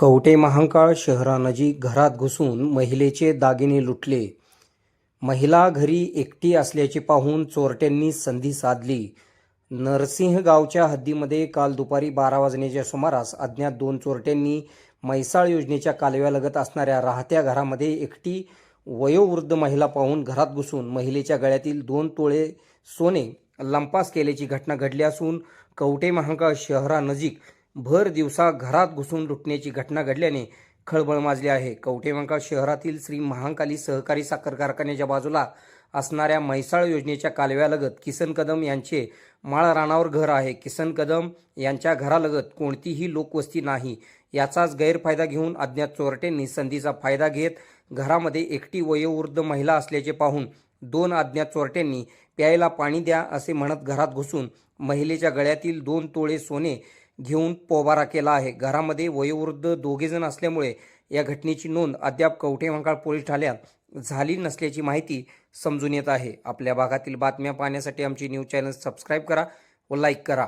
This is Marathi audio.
कवटे महांकाळ शहरानजीक घरात घुसून महिलेचे दागिने लुटले. महिला घरी एकटी असल्याचे पाहून चोरट्यांनी संधी साधली. नरसिंह गावच्या हद्दीमध्ये काल दुपारी बारा वाजण्याच्या सुमारास अज्ञात दोन चोरट्यांनी म्हैसाळ योजनेच्या कालव्यालगत असणाऱ्या राहत्या घरामध्ये एकटी वयोवृद्ध महिला पाहून घरात घुसून महिलेच्या गळ्यातील दोन तोळे सोने लंपास केल्याची घटना घडली असून कवटे महांकाळ शहरानजीक भर दिवसा घरात घुसून लुटण्याची घटना घडल्याने खळबळ माजली आहे. कवठे शहरातील श्री महांकाली सहकारी साखर कारखान्याच्या बाजूला असणाऱ्या म्हैसाळ योजनेच्या कालव्यालगत किसन कदम यांचे माळ रानावर घर आहे. किसन कदम यांच्या घरालगत कोणतीही लोकवस्ती नाही. याचाच गैरफायदा घेऊन अज्ञात चोरट्यांनी संधीचा फायदा घेत घरामध्ये एकटी वयोवृद्ध महिला असल्याचे पाहून दोन अज्ञात चोरट्यांनी प्यायला पाणी द्या असे म्हणत घरात घुसून महिलेच्या गळ्यातील दोन तोळे सोने घेऊन पोबारा केला आहे. घरामध्ये वयोवृद्ध दोघेजण असल्यामुळे या घटनेची नोंद अद्याप कवठे पोलीस ठाण्यात झाली नसल्याची माहिती समजून येत आहे. आपल्या भागातील बातम्या पाहण्यासाठी आमची न्यूज चॅनल सबस्क्राईब करा व लाईक करा.